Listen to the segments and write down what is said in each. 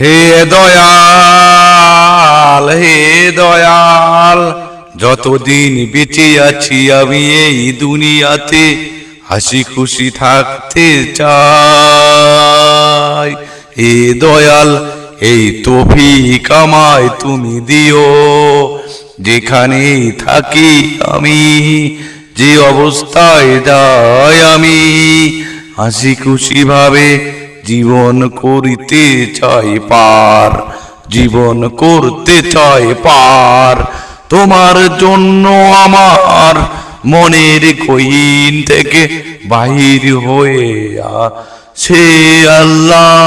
হে দয়াল হে দয়াল, যতদিন বেঁচে আছি আমি এই দুনিয়াতে, হাসি খুশি থাকতে চাই। হে দয়াল, এই তফিক আমায় তুমি দিও। যেখানে থাকি আমি, যে অবস্থায় যাই আমি, হাসি খুশি ভাবে জীবন করিতে চাই পার, জীবন করতে চাই পার। তোমার জন্য আমার মনের কইন থেকে বাহির হয়ে সে আল্লাহ,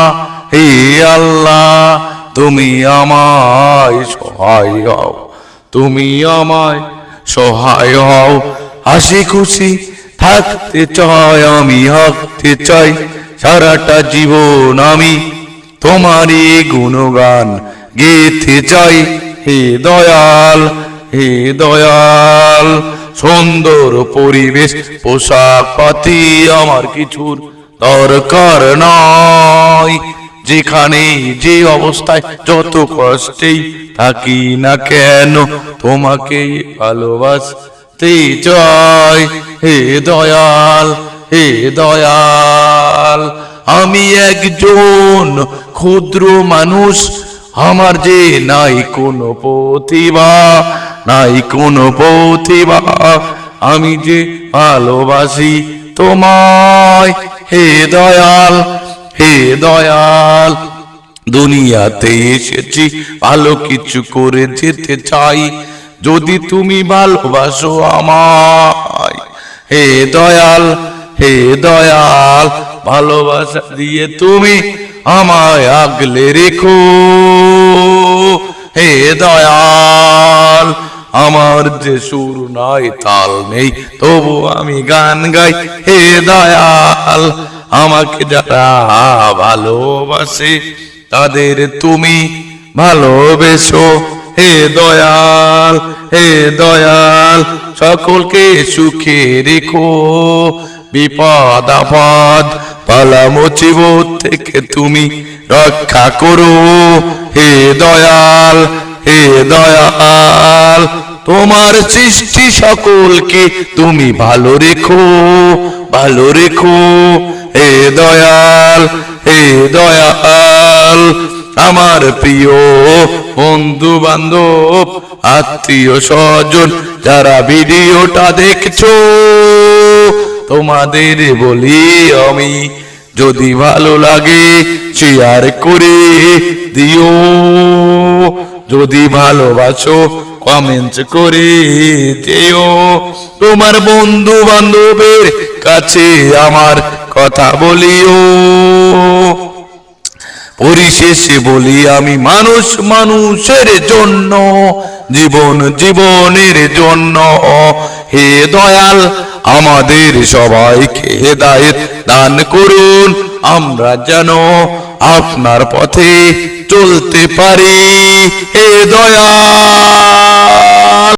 হে আল্লাহ, তুমি আমায় সহায় হও, তুমি আমায় সহায় হও। হাসি খুশি থাকতে চাই, আমি হাঁকতে চাই সারাটা জীবন আমি তোমারই গুণগান গেতে চাই। হে দয়াল হে দয়াল, সুন্দর পরিবেশ, পোশাক পাতি আমার কিছুর দরকার নয় যেখানে যে অবস্থায় যত কষ্টেই থাকি না কেন তোমাকে ভালোবাসতে চাই। হে দয়াল হে দয়াল, আমি একজন ক্ষুদ্র মানুষ। আমার যে নাই কোনো প্রতিভা, নাই কোনো প্রতিভা। আমি যে ভালোবাসি তোমায়, হে দয়াল হে দয়াল। দুনিয়াতে এসেছি, ভালো কিছু করে যেতে চাই। যদি তুমি ভালোবাসো আমায়, হে দয়াল হে দয়াল, ভালোবাসা দিয়ে তুমি আমায় আগলে রেখো। হে দয়াল, আমার যে সুর নাই তাল নেই, তবু আমি গান গাই। হে দয়াল, আমাকে যারা ভালোবাসে, তাদের তুমি ভালোবেসো। হে দয়াল হে দয়াল, সকলকে সুখে রেখো। বিপদ আপদ পালা মুচিবত থেকে তুমি রক্ষা করো। হে দয়াল হে দয়াল, তোমার সৃষ্টি সকলকে তুমি ভালো রেখো ভালো রেখো। হে দয়াল হে দয়াল, আমার প্রিয় বন্ধু বান্ধব আত্মীয় স্বজন, যারা ভিডিওটা দেখছ তোমাদের বলি আমি, যদি ভালো লাগে শেয়ার করে দিও। যদি ভালোবাসো কমেন্ট করে যেও তোমার বন্ধু বান্ধবের কাছে আমার কথা বলিও। পরিশেষে বলি আমি, মানুষ মানুষের জন্য, জীবন জীবনের জন্য, হে দয়াল আমাদের সবাইকে হেদায়েত দান করুন। আমরা যেন আপনার পথে চলতে পারি। হে দয়াল!